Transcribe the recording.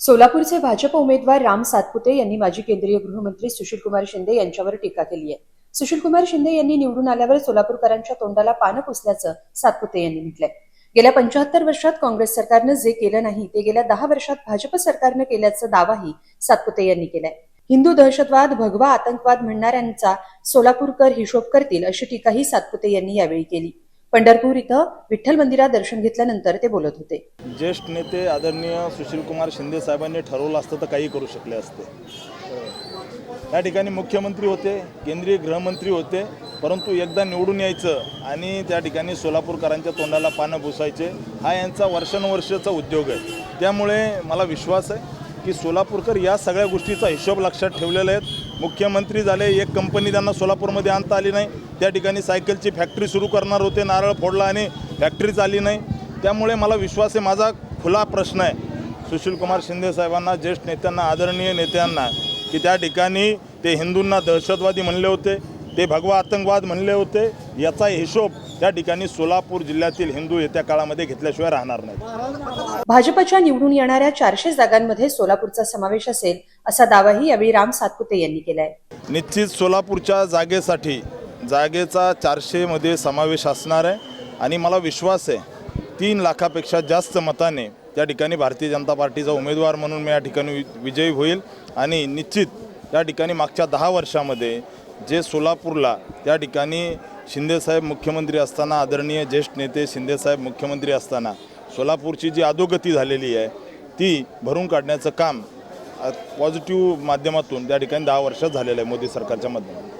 सोलापूरचे भाजप उमेदवार राम सातपुते यांनी माजी केंद्रीय गृहमंत्री सुशीलकुमार शिंदे यांच्यावर टीका केली आहे. सुशीलकुमार शिंदे यांनी निवडून आल्यावर सोलापूरकरांच्या तोंडाला पानं पुसल्याचं सातपुते यांनी म्हटलंय. गेल्या पंच्याहत्तर वर्षात काँग्रेस सरकारनं जे केलं नाही ते गेल्या दहा वर्षात भाजप सरकारनं केल्याचा दावाही सातपुते यांनी केलाय. हिंदू दहशतवाद भगवा आतंकवाद म्हणणाऱ्यांचा सोलापूरकर हिशोब करतील अशी टीकाही सातपुते यांनी यावेळी केली. पंढरपूर इथं विठ्ठल मंदिरात दर्शन घेतल्यानंतर ते बोलत होते. ज्येष्ठ नेते आदरणीय सुशीलकुमार शिंदे साहेबांनी ठरवलं असतं तर काही करू शकले असते. या ठिकाणी मुख्यमंत्री होते केंद्रीय गृहमंत्री होते परंतु एकदा निवडून यायचं आणि त्या ठिकाणी सोलापूरकरांच्या तोंडाला पानं घुसायचे हा यांचा वर्षानुवर्षाचा उद्योग आहे. त्यामुळे मला विश्वास आहे की सोलापूरकर या सगळ्या गोष्टीचा हिशोब लक्षात ठेवलेला आहेत मुख्यमंत्री झाले एक कंपनी त्यांना सोलापूरमध्ये आणता आली नाही. त्या ठिकाणी सायकलची फॅक्टरी सुरू करणार होते नारळ फोडला आणि फॅक्टरीच आली नाही. त्यामुळे मला विश्वास आहे माझा खुला प्रश्न आहे. सुशीलकुमार शिंदे साहेबांना ज्येष्ठ नेत्यांना आदरणीय नेत्यांना की त्या ठिकाणी ते हिंदूंना दहशतवादी म्हणले होते ते भगवा आतंकवाद म्हणले होते याचा हिशोब त्या ठिकाणी सोलापूर जिल्ह्यातील हिंदू येत्या काळामध्ये घेतल्याशिवाय राहणार नाही भाजपच्या निवडून येणाऱ्या चारशे जागांमध्ये सोलापूरचा समावेश असेल असा दावाही यावेळी राम सातपुते यांनी केलाय. निश्चित सोलापूरच्या जागेसाठी जागेचा चारशेमध्ये समावेश असणार आहे. आणि मला विश्वास आहे तीन लाखापेक्षा जास्त मताने त्या ठिकाणी भारतीय जनता पार्टीचा उमेदवार म्हणून मी या ठिकाणी विजयी होईल. आणि निश्चित या ठिकाणी मागच्या दहा वर्षामध्ये जे सोलापूरला त्या ठिकाणी शिंदेसाहेब मुख्यमंत्री असताना आदरणीय ज्येष्ठ नेते शिंदेसाहेब मुख्यमंत्री असताना सोलापूरची जी अधोगती झालेली आहे ती भरून काढण्याचं काम पॉझिटिव्ह माध्यमातून त्या ठिकाणी दहा वर्षात झालेलं आहे मोदी सरकारच्या माध्यमातून.